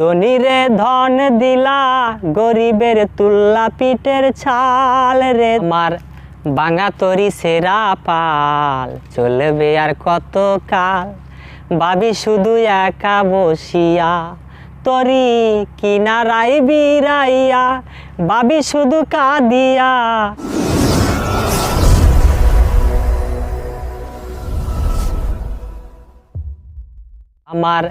ধনীরে ধন দিলা, গরিবের তুল্লা পিঠের ছাল রে। মার বাঙা তরি সেরা পাল, চলবে আর কত কাল? ভাবি শুধু একা বসিয়া, তরি কিনারাই বিরাইয়া, ভাবি শুধু কাঁদিয়া। আমার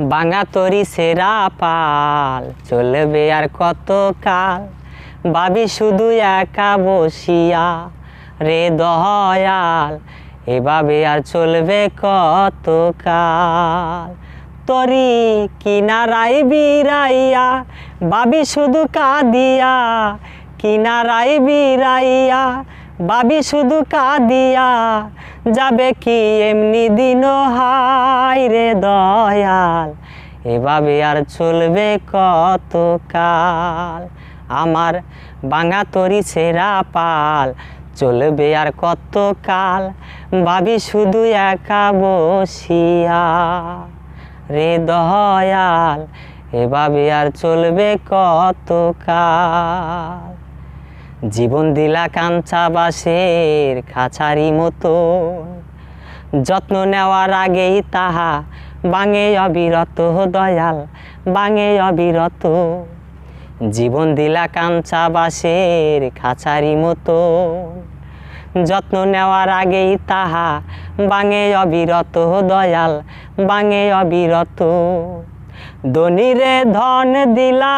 বাঙা তরি সেরা পাল, চলবে আর কত কাল ভাবি শুধু একা বসিয়া রে দয়াল, এভাবে আর চলবে কত কাল তরি কিনারাই বিরাইয়া, ভাবি শুধু কাঁদিয়া কিনারাই বিরাইয়া ভাবি শুধু কাঁদিয়া যাবে কি এমনি দিন? হাই রে দয়াল এভাবে আর চলবে কত কাল? আমার বাঙা তরি ছেঁড়া পাল চলবে আর কত কাল? ভাবি শুধু একা বসিয়া রে দয়াল এভাবে আর চলবে কত কাল? জীবন দিলা কাঞ্চা বাসের খাঁচারি মতো। যত্ন নেওয়ার আগেই তাহা বাঙে অবিরত, দয়াল বাঙে অবিরত। জীবন দিলা কাঞ্চা বাসের খাঁচারি মতো। যত্ন নেওয়ার আগেই তাহা বাঙে অবিরত, দয়াল বাঙে অবিরত। ধনীরে ধন দিলা,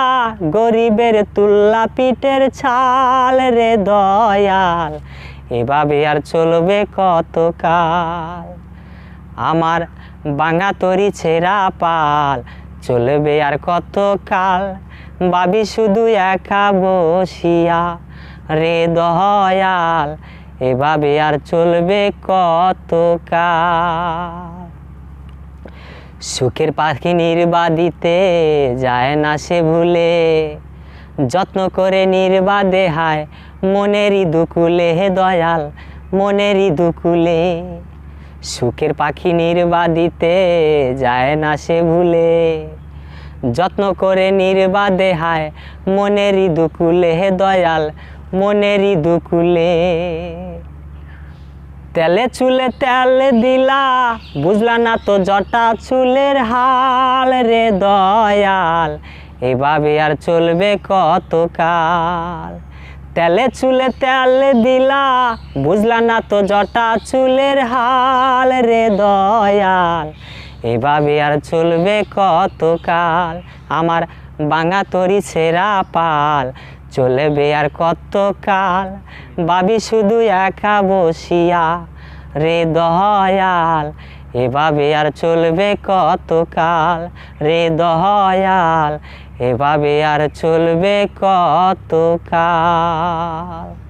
গরিবের তুল্লা পিঠের ছাল রে দয়াল। এভাবে আর চলবে কতকাল? আমার বাঙা তরি ছেঁড়া পাল, চলবে আর কতকাল? বাবি শুধু একা বসিয়া রে দয়াল এভাবে আর চলবে কত কাল সুখের পাখি নির্বাদিতে যায় না সে ভুলে। যত্ন করে নির্বাদে হায় মনেরই দুকুলে হে দয়াল মনেরই দুকুলে। সুখের পাখি নির্বাদিতে যায় না সে ভুলে। যত্ন করে নির্বাদে হায় মনেরই দুকুলে হে দয়াল মনেরই দুকুলে। তেলে চুলে তেল দিলা, বুঝলা না তো জটা চুলের হাল রে দয়াল, এভাবে আর চলবে কত কাল তেলে চুলে তেল দিলা, বুঝলা না তো জটা চুলের হাল রে দয়াল, এভাবে আর চলবে কত কাল আমার বাঙা তরি ছেঁড়া পাল চলবে আর কত কাল ভাবি শুধু একা বসিয়া রে দয়াল, এভাবে আর চলবে কত কাল রে দয়াল, এভাবে আর চলবে কত কাল